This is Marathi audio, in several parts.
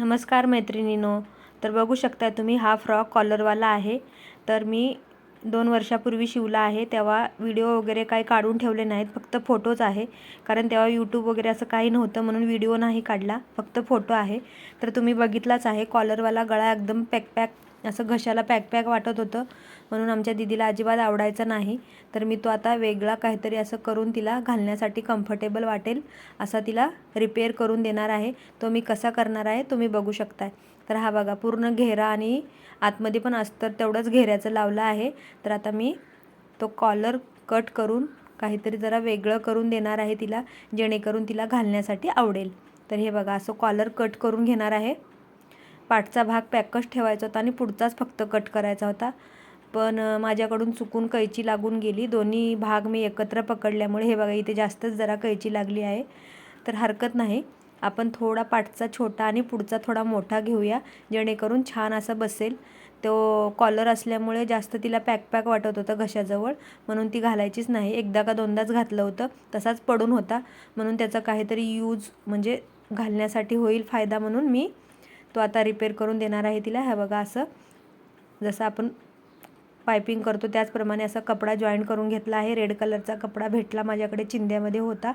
नमस्कार मैत्रिणीनो तर बघू शकता तुम्ही हा फ्रॉक कॉलरवाला आहे. तर मी दोन वर्षापूर्वी शिवला आहे तेव्हा व्हिडिओ वगैरे काही काढून ठेवले नाहीत फक्त फोटोच आहे. कारण तेव्हा यूट्यूब वगैरे असं काही नव्हतं म्हणून व्हिडिओ नाही काढला फक्त फोटो आहे. तर तुम्ही बघितलाच आहे कॉलरवाला गळा एकदम पॅक पॅक असं घशाला पॅक पॅक वाटत होतं. म्हणून आमच्या दिदीला अजिबात आवडायचं नाही. तर मी तो आता वेगळा काहीतरी असं करून तिला घालण्यासाठी कम्फर्टेबल वाटेल असा तिला रिपेअर करून देणार आहे. तो मी कसा करणार आहे तुम्ही बघू शकताय. तर हा बघा पूर्ण घेरा आणि आतमध्ये पण अस्तर तेवढंच घेऱ्याचं लावलं आहे. तर आता मी तो कॉलर कट करून काहीतरी जरा वेगळं करून देणार आहे तिला जेणेकरून तिला घालण्यासाठी आवडेल. तर हे बघा असं कॉलर कट करून घेणार आहे. पाठचा भाग पॅकच ठेवायचा होता आणि पुढचाच फक्त कट करायचा होता. पण माझ्याकडून चुकून कैची लागून गेली. दोन्ही भाग मी एकत्र पकडल्यामुळे हे बघा इथे जास्तच जरा कैची लागली आहे. तर हरकत नाही. आपण थोडा पाठचा छोटा आणि पुढचा थोडा मोठा घेऊया जेणेकरून छान असं बसेल. तो कॉलर असल्यामुळे जास्त तिला पॅक पॅक वाटत होतं घशाजवळ. म्हणून ती घालायचीच नाही. एकदा का दोनदाच घातलं होतं. तसाच पडून होता. म्हणून त्याचा काहीतरी यूज म्हणजे घालण्यासाठी होईल फायदा म्हणून मी तो आता रिपेअर करून देणार आहे तिला. ह्या बघा असं जसं आपण पायपिंग करतो त्याचप्रमाणे असा कपडा जॉईन करून घेतला आहे. रेड कलरचा कपडा भेटला माझ्याकडे चिंध्यामध्ये होता.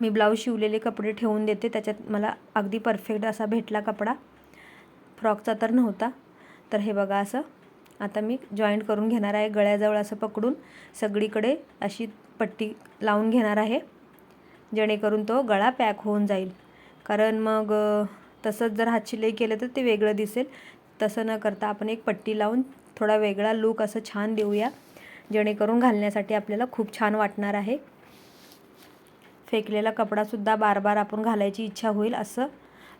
मी ब्लाऊज शिवलेले कपडे ठेवून देते. त्याच्यात मला अगदी परफेक्ट असा भेटला कपडा. फ्रॉकचा तर नव्हता. तर हे बघा असं आता मी जॉईंट करून घेणार आहे. गळ्याजवळ असं पकडून सगळीकडे अशी पट्टी लावून घेणार आहे. जेणेकरून तो गळा पॅक होऊन जाईल. कारण मग तसंच जर हात शिलाई केलं तर ते वेगळं दिसेल. तसं न करता आपण एक पट्टी लावून थोडा वेगळा लूक असं छान देऊया. जेणेकरून घालण्यासाठी आपल्याला खूप छान वाटणार आहे. फेकलेला कपडासुद्धा बार बार आपण घालायची इच्छा होईल असं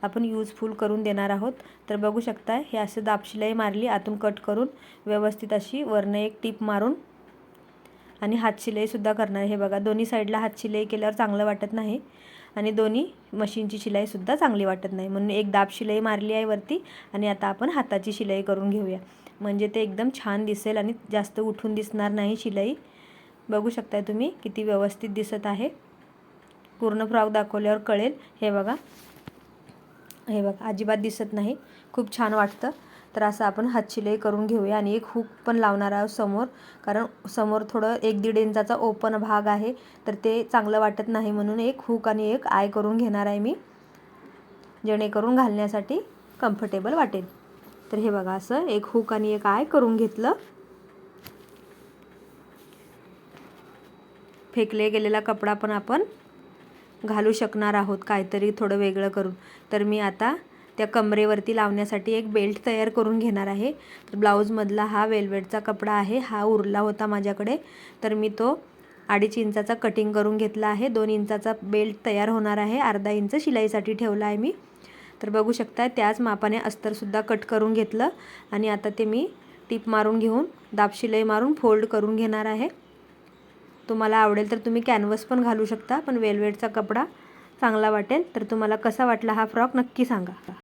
आपण यूजफुल करून देणार आहोत. तर बघू शकता हे असं दाबशिलाई मारली आतून कट करून व्यवस्थित अशी वरनं एक टीप मारून. आणि हातशिलाईसुद्धा करणार. हे बघा दोन्ही साईडला हातशिलाई केल्यावर चांगलं वाटत नाही. आणि दोन्ही मशीनची शिलाईसुद्धा चांगली वाटत नाही. म्हणून एक दाब शिलाई मारली आहे वरती आणि आता आपण हाताची शिलाई करून घेऊया. म्हणजे ते एकदम छान दिसेल आणि जास्त उठून दिसणार नाही शिलाई. बघू शकताय तुम्ही किती व्यवस्थित दिसत आहे. पूर्ण फ्रॉक दाखवल्यावर कळेल. हे बघा. हे बघा अजिबात दिसत नाही. खूप छान वाटतं. तर असं आपण हातशिलाई करून घेऊया आणि एक हुक पण लावणार आहोत समोर. कारण समोर थोडं एक दीड इंचाचा ओपन भाग आहे. तर ते चांगलं वाटत नाही म्हणून एक हुक आणि एक आय करून घेणार आहे मी. जेणेकरून घालण्यासाठी कम्फर्टेबल वाटेल. तर हे बघा असं एक हुक आणि एक आय करून घेतलं. फेकले गेलेला कपडा पण आपण घालू शकणार आहोत काहीतरी थोडं वेगळं करून. तर मी आता त्या कमरेवरती लावण्यासाठी एक बेल्ट तयार करून घेणार आहे. तर ब्लाऊजमधला हा वेलवेटचा कपडा आहे. हा उरला होता माझ्याकडे. तर मी तो अडीच इंचाचा कटिंग करून घेतला आहे. दोन इंचाचा बेल्ट तयार होणार आहे. अर्धा इंच शिलाईसाठी ठेवला आहे मी. तर बघू शकता त्याच मापाने अस्तरसुद्धा कट करून घेतलं आणि आता ते मी टीप मारून घेऊन दाब शिलाई मारून फोल्ड करून घेणार आहे. तुम्हाला आवडेल तर तुम्ही कॅनव्हस पण घालू शकता पण वेलवेटचा कपडा चांगला वाटेल. तर तुम्हाला कसा वाटला हा फ्रॉक नक्की सांगा.